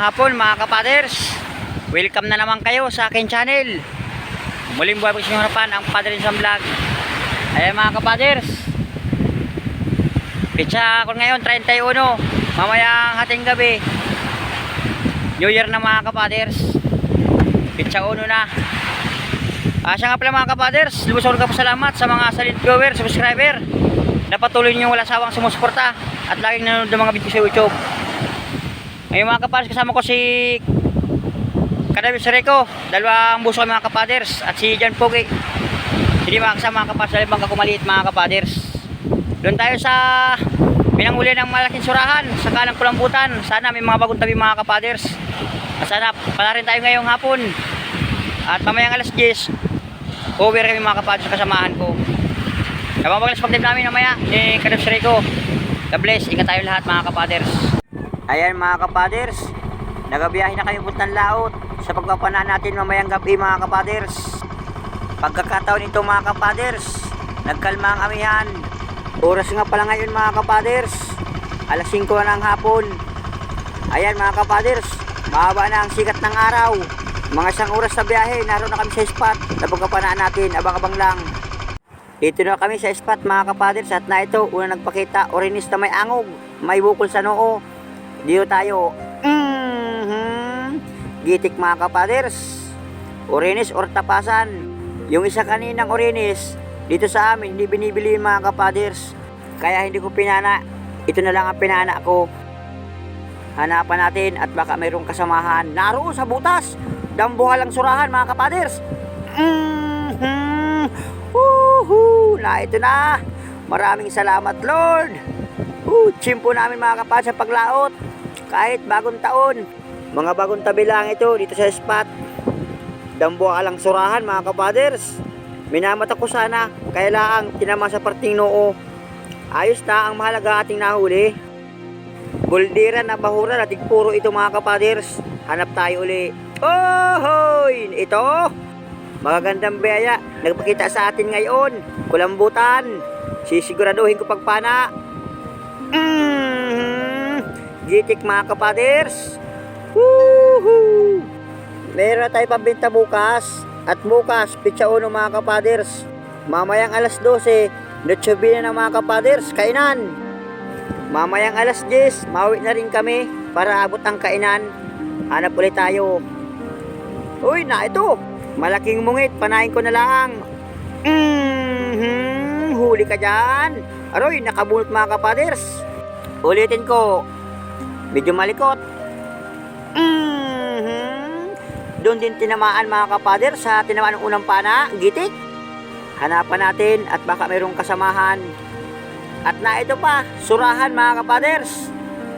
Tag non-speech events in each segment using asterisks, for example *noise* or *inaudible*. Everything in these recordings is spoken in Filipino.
Mapagpalang hapon mga kapaders. Welcome na naman kayo sa akin channel. Muling buhay sa inyong harapan ang Padre sa Vlog. Ayan mga kapaders. Pitsa ko ngayon 31. Mamayang hating gabi. New Year na mga kapaders. Pitsa uno na. Ah, nga pala mga kapaders, lubos-lubos ka po salamat sa mga solid viewer, subscriber na patuloy niyo wala sawang sumusuporta at laging nanonood ng mga video sa YouTube. Ngayon mga kapaders, kasama ko si Kadabis Rico, dalawang buso mga kapaders at si Jan Pogi. Hindi mga kasama mga kapaders, dalawang bangka kumaliit mga kapaders. Doon tayo sa pinanguli ng malaking surahan sa kalang kulambutan. Sana may mga bagong tabi mga kapaders. At sana pala rin tayo ngayong hapon. At mamayang alas 10, over kami mga kapaders sa kasamahan ko. Napapagalas pag namin mamaya ni Kadabis Rico. God bless, ingat tayo lahat mga kapaders. Ayan mga kapaders, nagabiyahe na kami puntang laot sa pagpapanaan natin mamayang gabi mga kapaders. Pagkakataon nito mga kapaders, nagkalma ang amihan. Oras nga pala ngayon mga kapaders, alas 5 na ng hapon. Ayan mga kapaders, mahaba na ang sikat ng araw. Mga isang oras sa biyahe, naroon na kami sa spot na pagpapanaan natin, abang-abang lang. Dito na kami sa spot mga kapaders at na ito, una nagpakita, orinis na may angog, may bukol sa noo. Dito tayo, mhm, gitik mga kapaders, orinis or tapasan. Yung isa kaninang orinis, dito sa amin, hindi binibili mga kapaders. Kaya hindi ko pinana, ito na lang ang pinana ko. Hanapan natin at baka mayroong kasamahan. Naroon sa butas, dambuhalang surahan mga kapaders. Mhm. Woohoo! Na ito na. Maraming salamat Lord. Uh, chimpo namin mga kapatid sa paglaot. Kahit bagong taon. Mga bagong tabi lang ito dito sa spot. Dambuha lang surahan mga kapaders. Minamata ko sana. Kaya lang tinama sa parting noo. Ayos na ang mahalaga ating nahuli. Buldiran na bahura na tigpuro ito mga kapaders. Hanap tayo uli. Oh, hoy! Ito, Magagandang biyaya, nagpakita sa atin ngayon. Kulambutan. Sisiguraduhin ko pagpana. Mm-hmm. Gitik mga kapaders. Woohoo! Meron tayo pambenta bukas. At bukas, pitsa uno mga kapaders. Mamayang alas 12, notsobi na mga kapaders, kainan. Mamayang alas 10, mawi na rin kami para abot ang kainan. Hanap ulit tayo. Uy, na ito. Malaking mungit, panahin ko na lang. Mhm, huli ka dyan. Aroy, nakabunot mga kapaders. Ulitin ko. Medyo malikot. Mhm. Doon din tinamaan mga kapaders sa tinamaan ng unang pana, gitik. Hanapan natin at baka mayroong kasamahan. At na ito pa, surahan mga kapaders.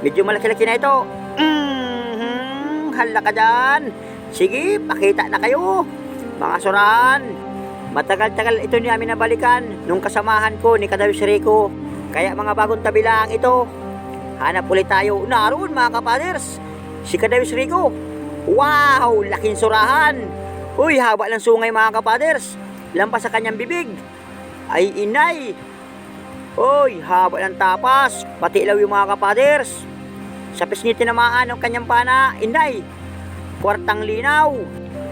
Medyo malaki-laki na ito. Mhm, hala ka dyan. Sige, pakita na kayo. Mga surahan, matagal-tagal ito ni amin nabalikan nung kasamahan ko ni Kadawis Rico. Kaya mga bagong tabi lang ito. Hanap ulit tayo. Naroon mga kapaders. Si Kadawis Rico. Wow! Laking surahan. Uy, haba ng sungay mga kapaders. Lampas sa kanyang bibig. Ay inay. Uy, haba ng tapas. Pati ilaw yung mga kapaders. Sa pisngi tinamaan ng kanyang pana. Inay. Kwartang linaw.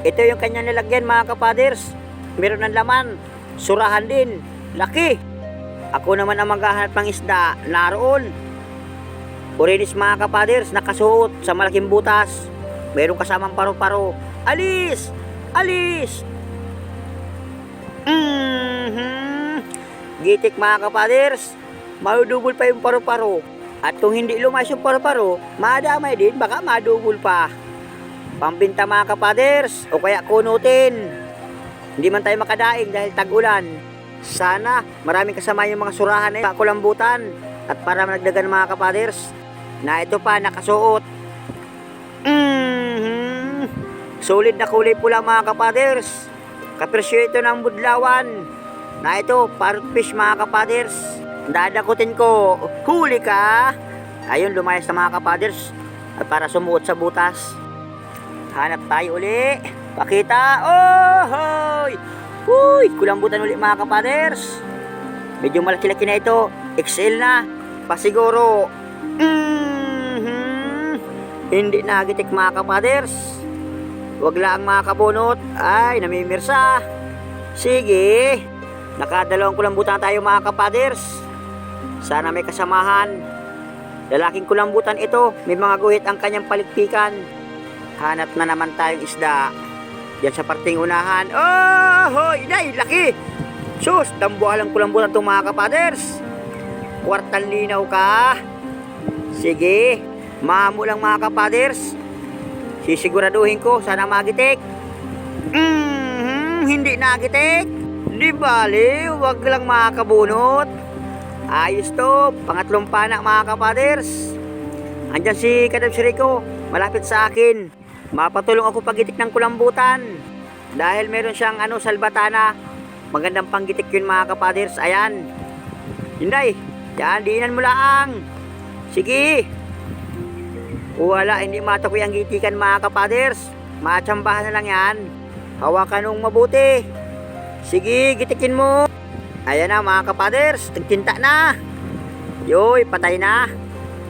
Ito yung kanyang nilagyan mga kapaders. Meron ng laman. Surahan din. Laki. Ako naman ang maghahanap ng isda. Naroon. Urinis mga kapaders. Nakasuot sa malaking butas. Meron kasamang paro-paro. Alis! Alis! Mhm. Gitik mga kapaders. Madudubol pa yung paro-paro. At kung hindi lumayas yung paro-paro, madamay din, baka madubol pa. Pambinta mga kapaders o kaya kunutin. Hindi man tayo makadaing dahil tag-ulan. Sana maraming kasama yung mga surahan na kulambutan at para managdagan mga kapaders na ito pa nakasuot. Mhm. Solid na kulay pula mga kapaders. Kapresyo ito ng budlawan. Na ito, parrot fish mga kapaders. Dadakutin ko. Huli ka. Ayun, lumayas na mga kapaders. At para sumuot sa butas. Hanap tayo uli. Pakita. Oh, hoy. Uy, kulambutan uli mga kapaders. Medyo malaki-laki na ito. XL na. Pasiguro. Mhm. Hindi nagitik mga kapaders. Huwag lang mga kabunot. Ay, namimirsa. Sige. Nakadalawang kulambutan tayo mga kapaders. Sana may kasamahan. Lalaking kulambutan ito. May mga guhit ang kanyang palikpikan. Hanap na naman tayong isda. Yan sa parting unahan. Oh, hoy, nay, laki. Sus, dambuhalang kulambutan itong mga kapaders. Kwartang linaw ka. Sige, mamo lang mga kapaders. Sisiguraduhin ko, sana magitik. Mhm, hindi nagitik. Di bali, wag lang mga kabunot. Ayos to, pangatlong panak mga kapaders. Andyan si Kadab Rico, malapit sa akin. Mapatulong ako pagitik ng kulambutan. Dahil meron siyang ano, salbatana. Magandang panggitik yun mga kapaders. Ayan. Hinday, yan, diinan mo lang. Sige. Wala, hindi matakoy ang gitikan mga kapaders. Matsambahan na lang yan. Hawakan nung mabuti. Sige, gitikin mo. Ayan na mga kapaders, tagtinta na. Yoy, patay na.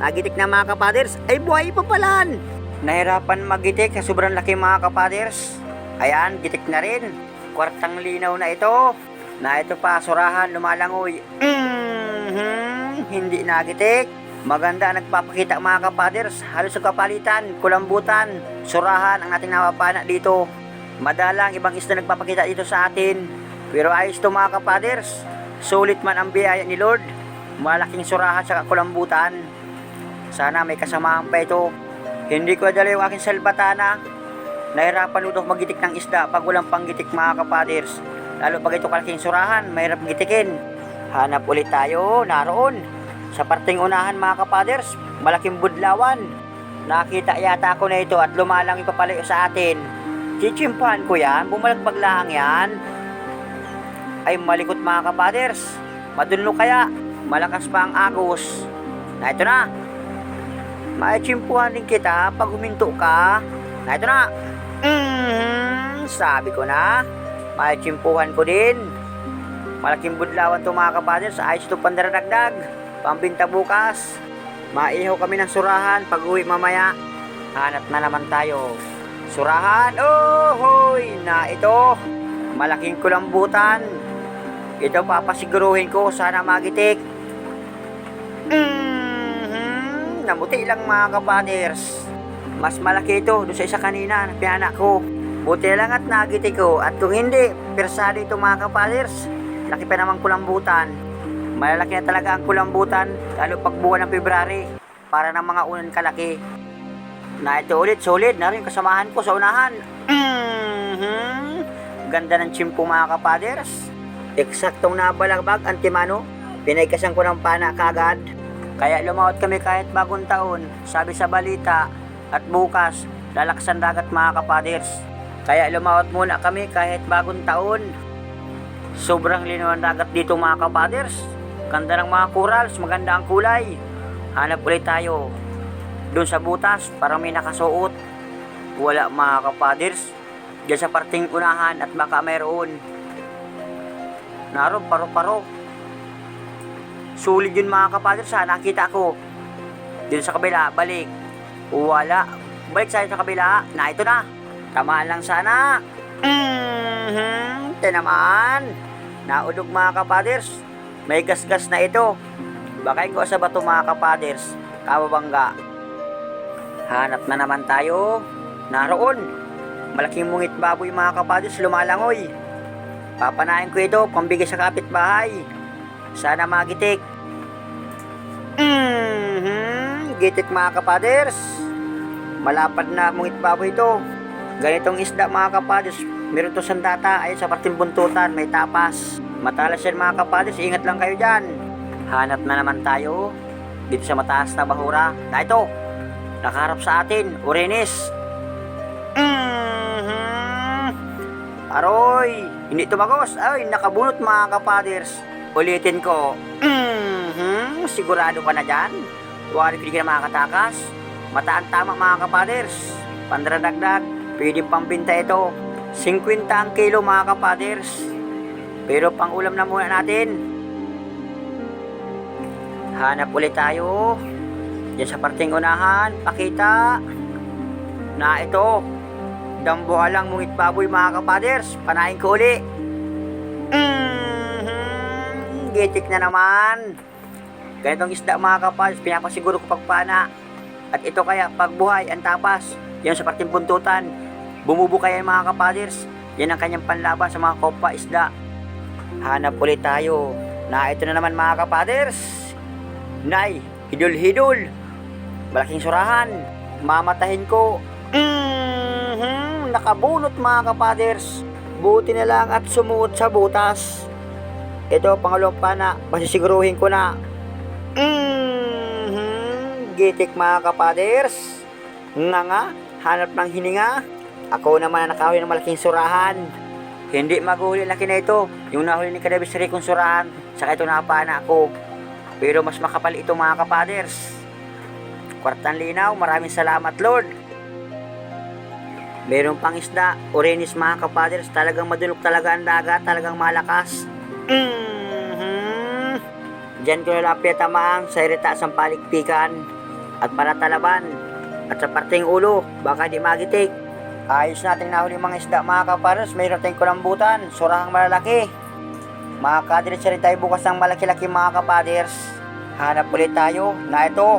Nagitik na mga kapaders. Ay, buhay pa palan. Nahirapan magitik sa sobrang laki mga kapaders. Ayan, gitik na rin. Kwartang linaw na ito. Na ito pa, surahan, lumalangoy. Mhm, hindi nagitik. Maganda nagpapakita mga kapaders. Halos kapalitan, kulambutan, surahan ang ating napapana dito. Madalang ibang isda nagpapakita dito sa atin. Pero ayos to mga kapaders. Sulit man ang biyaya ni Lord. Malaking surahan sa kulambutan. Sana may kasamahan pa ito. Hindi ko dala yung aking salbatana. Nahirapan ito magitik ng isda pag walang panggitik mga kapaders. Lalo pag ito kalaking surahan, mahirap gitikin. Hanap ulit tayo, naroon. Sa parting unahan mga kapaders, malaking budlawan. Nakita yata ako na ito at lumalang ipapalayo sa atin. Chichimpan ko yan, bumalagbag lang yan. Ay malikot mga kapaders. Madunlo kaya, malakas pa ang agos. Na ito na. Maichimpuhan din kita pag huminto ka. Na ito na. Mhm, sabi ko na. Maichimpuhan ko din. Malaking budlawan to mga kapaders. Ayos ito pandaradagdag. Pambinta bukas. Maihaw kami ng surahan pag uwi mamaya. Hanap na naman tayo. Surahan, oh hoy, na ito. Malaking kulambutan. Ito papasiguruhin ko, sana magitik. Mhm, namuti lang mga kapaders. Mas malaki ito doon sa isa kanina na pianak ko. Buti lang at nagitik ko. At kung hindi, persado ito mga kapaders. Laki pa naman kulambutan. Malalaki na talaga ang kulambutan, lalo pag buwan ng February, para ng mga unang kalaki. Na ito ulit, solid na rin kasamahan ko sa unahan. Mhm. Ganda ng chimpo mga kapaders. Eksaktong nabalagbag, antimano. Pinaykasan ko ng pana kagad. Kaya lumawat kami kahit bagong taon, sabi sa balita. At bukas, lalaksan dagat mga kapaders. Kaya lumawat muna kami kahit bagong taon. Sobrang linaw ang dagat dito mga kapaders. Ganda ng mga corals, maganda ang kulay. Hanap ulit tayo. Doon sa butas, parang may nakasuot. Wala mga kapaders. Diyan sa parting unahan at baka mayroon. Naroon, paro-paro. Sulit yun mga kapaders ha, nakita ko. Dito sa kabila, balik. Wala. Balik sa sa kabila, na ito na. Tamaan lang sana. Mhm, ito naman. Naudog mga kapaders. May gasgas na ito. Bakay ko sa bato mga kapaders. Kababangga. Hanap na naman tayo. Naroon. Malaking mungit baboy mga kapaders lumalangoy. Papanahin ko ito, pambigay sa kapitbahay. Sana magitik. Mhm, gitik mga kapaders. Malapad na mungit baboy ito. Ganitong isda mga kapaders, meron to sandata ay sa parting buntutan, may tapas. Matalas yan mga kapaders, ingat lang kayo dyan. Hanap na naman tayo dito sa mataas na bahura. Na ito, nakaharap sa atin, Urenis. Mhm. Aroy, hindi tumagos. Ay, nakabunot mga kapaders. Ulitin ko. Mhm, sigurado ka na dyan? Huwag ka na makakatakas. Mataan tama mga kapaders. Pandradagdag, pwedeng pambinta ito. 50 ang kilo mga kapaders. Pero pang ulam na muna natin. Hanap ulit tayo. Diyan sa parting unahan, pakita. na ito. Dambuhalang mungit baboy mga kapaders. Panahin ko uli. Mm-hmm. Gitik na naman. Ganitong isda mga kapaders, pinapasiguro ko pagpana. At ito kaya, pagbuhay, ang tapas. Yan sa parting buntutan. Bumubuka yan mga kapaders. Yan ang kanyang panlaban sa mga kopa isda. Hanap ulit tayo. Na ito na naman mga kapaders. Nay, hidul-hidul. Malaking surahan. Mamatahin ko. Mhm, nakabunot mga kapaders. Buti na lang at sumuot sa butas. Ito, pangalawang pana. Masisiguruhin ko na. Mhm, gitik mga kapaders. Nga nga, hanap ng hininga. Ako naman ang nakahuli ng malaking surahan. Hindi maguhuli laki na ito. Yung nahuli ni Kadabis Ricong surahan. Saka ito napana ako. Pero mas makapal ito mga kapaders. Kwartang linaw, maraming salamat Lord. Meron pang isda, orenis mga kapaders, talagang madulok talaga ang dagat, talagang malakas. Mhm. Diyan ko nalapit tamaang sa irita sa paligpikan at para talaban at sa parting ulo, baka di magitik. Ayos nating nahuli mga isda mga kapaders, mayroon tayong kulambutan, surahang malalaki. Mga kadiretsa rin tayo bukas ng malaki-laki mga kapaders. Hanap ulit tayo na ito.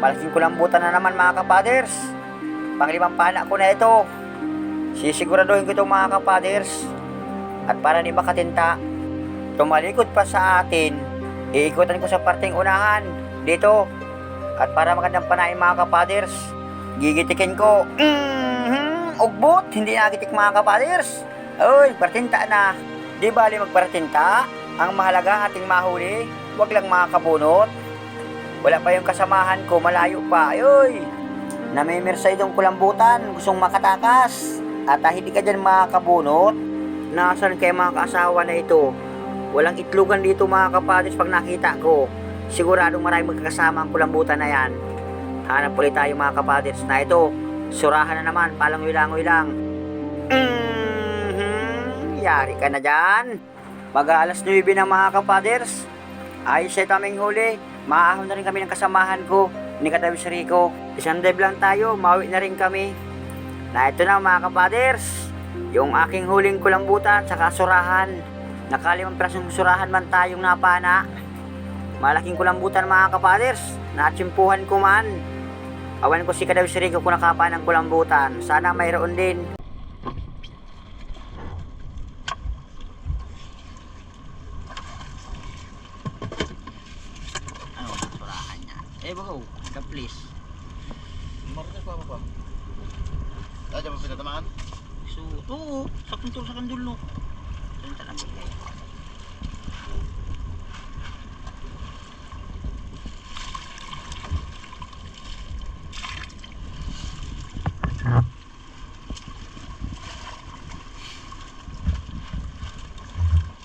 Malaking kulambutan na naman mga kapaders. Panglimang pana ko na ito. Sisiguraduhin ko itong mga kapaders. At para di makatinta, tumalikod pa sa atin, iikutan ko sa parting unahan, dito. At para magandang panain mga kapaders, gigitikin ko. Mhm, ugbot, hindi nagitik mga kapaders. Uy, partinta na. Di bali magpartinta. Ang mahalaga ating mahuli, wag lang mga kabunot. Wala pa yung kasamahan ko, malayo pa. Ayoy! Namimirsa itong kulambutan, gustong makatakas. At ah, hindi ka dyan makakabunot. Nasaan kayo mga kaasawa na ito? Walang itlogan dito mga kapadres pag nakita ko. Siguradong maraming magkakasama ang kulambutan na yan. Hanap ulit tayo mga kapadres na ito. Surahan na naman, palangoy-langoy lang. Mhm, yari ka na dyan. Mag-aalas 9 na mga kapaders. Ayos sa aming huli. Maahon na rin kami ng kasamahan ko ni Katawis Rico. Isang dive lang tayo, mawi na rin kami. Na ito na mga kapaders. Yung aking huling kulambutan sa kasurahan. Nakalimang prasong surahan man tayong napana. Malaking kulambutan mga kapaders. Natsimpuhan ko man. Awan ko si Kadawis Rico kung nakapa ng kulambutan. Sana mayroon din. Ano, surahan niya. Eh, bagaw, ka please. Marites pa. Ah, dyan mo pinatamaan? So, oo, sa kuntul sa kandul no. Diyan ta namin kayo.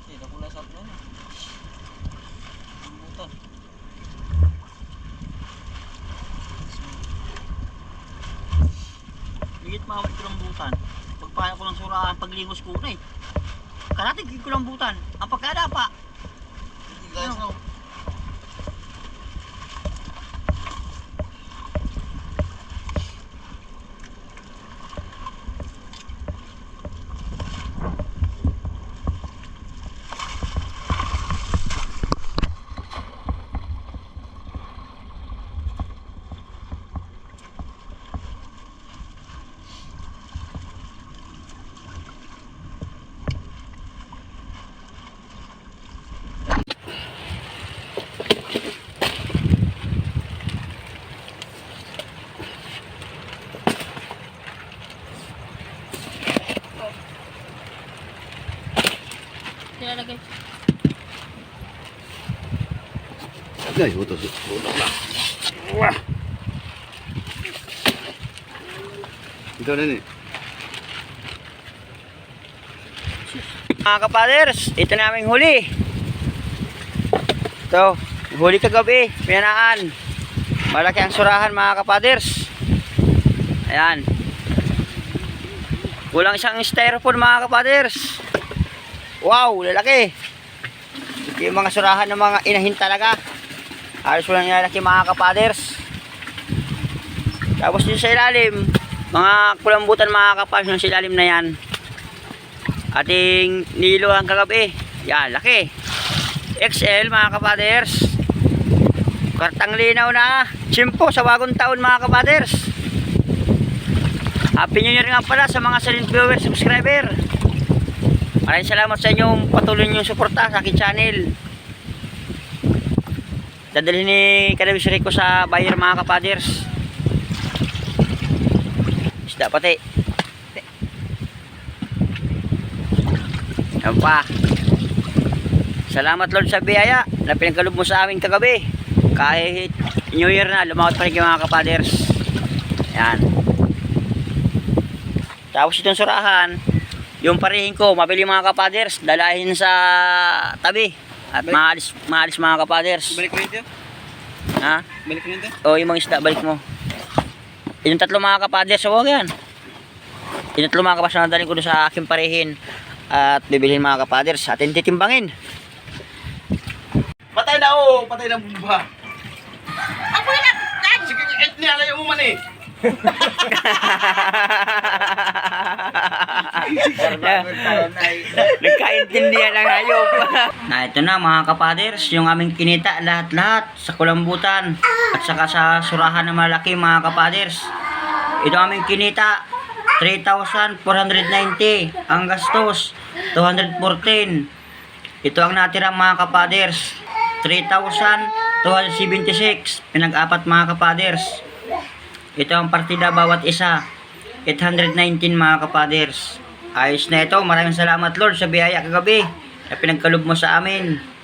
Eh, nakula sa atin na. Ang buta. Bigit mawag ko ng butan. Pagpaya ko ng surahan, paglingos ko na eh. Karating ko butan. Ang pagkada pa. Hindi guys, no. Ay, utos. Utos na. Wah! Ito na ni. Mga kapaders, ito naming huli. Ito, huli kagabi, pinanaan. Malaki ang surahan mga kapaders. Ayan. Kulang isang styrofoam mga kapaders. Wow, lalaki. Ito yung mga surahan ng mga inahin talaga. Halos walang lalaki mga kapaders. Tapos din sa ilalim, Mga kulambutan mga kapas yung silalim na yan. Ating niluhan kagabi. Yan, laki. XL mga kapaders. Kartang linaw na. Chimpo sa bagong taon mga kapaders. Happy New Year nga pala sa mga silent viewer subscriber. Maraming salamat sa inyong patuloy niyong suporta sa aking channel. Dadalhin ni Kadawis Rico sa buyer mga kapaders. Isda pati. Yan pa. Salamat Lord sa biyaya na pinagkalob mo sa amin kagabi. Kahit New Year na, lumawat pa rin kayo mga kapaders. Yan. Tapos itong surahan, yung parihin ko, mabili mga kapaders, dalahin sa tabi. At maalis, maalis mga kapaders. Balik ko nito. Ha? Balik ko nito. O yung mga isda, balik mo. Yung tatlo mga kapaders, so huwag yan. Yung tatlo mga kapaders, nadaling ko doon sa aking parihin. At bibilhin mga kapaders, atin titimbangin. Patay na oh, patay na bumba. Ako na! Sige, et niya alayo mo man eh. Nagkaintindihan ng hayop. *laughs* na ito na mga kapaders, yung aming kinita lahat-lahat sa kulambutan at saka sa surahan na malaki mga kapaders. Ito aming kinita 3,490 ang gastos 214 ito ang natirang mga kapaders 3,276 pinag-apat mga kapaders ito ang partida bawat isa. 819 mga kapaders. Ayos na ito. Maraming salamat Lord sa biyaya kagabi na pinagkalob mo sa amin